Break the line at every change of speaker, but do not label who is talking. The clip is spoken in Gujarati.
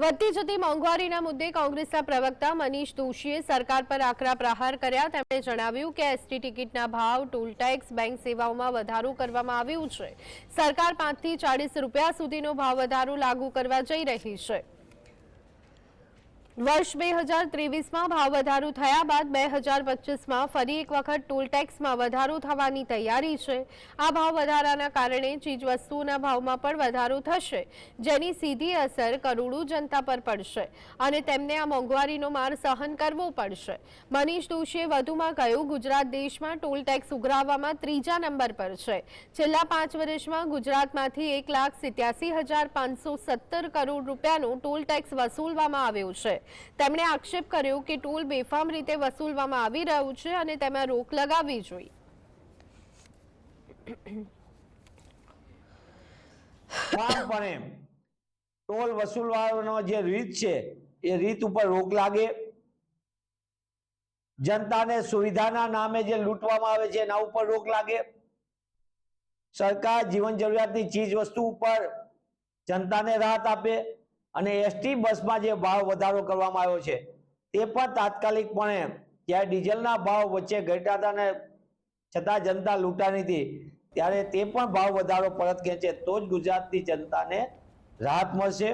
વધતી જતી મોંઘવારીના મુદ્દે કોંગ્રેસના પ્રવક્તા મનીષ દોશીએ સરકાર પર આકરા પ્રહાર કર્યા. તેમણે જણાવ્યું કે એસટી ટિકિટના ભાવ, ટોલ ટેક્સ, બેંક સેવાઓમાં વધારો કરવામાં આવ્યું છે. સરકાર પાંચથી ચાળીસ રૂપિયા સુધીનો ભાવ વધારો લાગુ કરવા જઈ રહી છે. વર્ષ બે હજાર ત્રેવીસમાં ભાવ વધારો થયા બાદ બે હજાર પચીસમાં ફરી એક વખત ટોલ ટેક્સમાં વધારો થવાની તૈયારી છે. આ ભાવ વધારાના કારણે ચીજવસ્તુઓના ભાવમાં પણ વધારો થશે, જેની સીધી અસર કરોડો જનતા પર પડશે અને તેમને આ મોંઘવારીનો માર સહન કરવો પડશે. મનીષ દોશીએ વધુમાં કહ્યું, ગુજરાત દેશમાં ટોલ ટેક્સ ઉઘરાવવામાં ત્રીજા નંબર પર છે. છેલ્લા પાંચ વર્ષમાં ગુજરાતમાંથી એક લાખ સિત્યાસી હજાર પાંચસો સત્તર કરોડ રૂપિયાનો ટોલ ટેક્સ વસૂલવામાં આવ્યો છે. તેમણે આક્ષેપ કર્યો કે ટોલ બેફામ રીતે વસૂલવામાં આવી રહ્યું છે અને તેમાં રોક લગાવવી જોઈએ.
ટોલ વસૂલવાનો જે રીત છે, એ રીત ઉપર રોક લાગે. જનતાને સુવિધાના નામે જે લૂંટવામાં આવે છે, એના ઉપર રોક લાગે. સરકાર જીવન જરૂરિયાતની ચીજ વસ્તુ ઉપર જનતાને રાહત આપે. અને એસટી બસમાં જે ભાવ વધારો કરવામાં આવ્યો છે, તે પણ તાત્કાલિકપણે જ્યારે ડીઝલના ભાવ વચ્ચે ઘટ્યા હતા અને છતાં જનતા લૂંટાની હતી, ત્યારે તે પણ ભાવ વધારો પરત ખેંચે તો જ ગુજરાતની જનતાને રાહત મળશે.